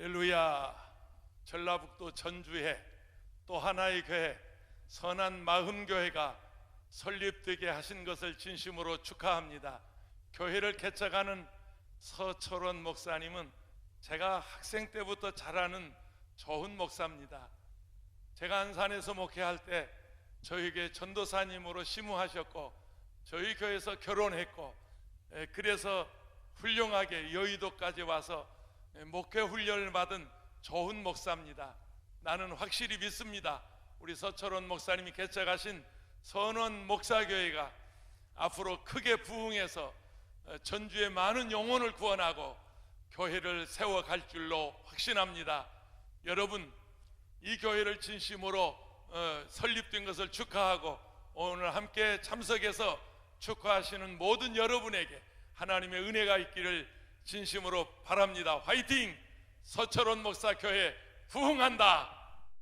할렐루야. 전라북도 전주에 또 하나의 교회 선한 마음 교회가 설립되게 하신 것을 진심으로 축하합니다. 교회를 개척하는 서철원 목사님은 제가 학생 때부터 잘 아는 좋은 목사입니다. 제가 안산에서 목회할 때 저에게 전도사님으로 심우하셨고 저희 교회에서 결혼했고 에, 그래서 훌륭하게 여의도까지 와서 에, 목회 훈련을 받은 좋은 목사입니다. 나는 확실히 믿습니다. 우리 서철원 목사님이 개척하신 선원 목사교회가 앞으로 크게 부흥해서 어, 전주의 많은 영혼을 구원하고 교회를 세워갈 줄로 확신합니다. 여러분 이 교회를 진심으로 어, 설립된 것을 축하하고 오늘 함께 참석해서 축하하시는 모든 여러분에게 하나님의 은혜가 있기를 진심으로 바랍니다. 화이팅! 서철원 목사 교회 부흥한다.